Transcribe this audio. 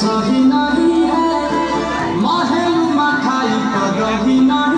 सही नहीं है महल मखाई तो रही नहीं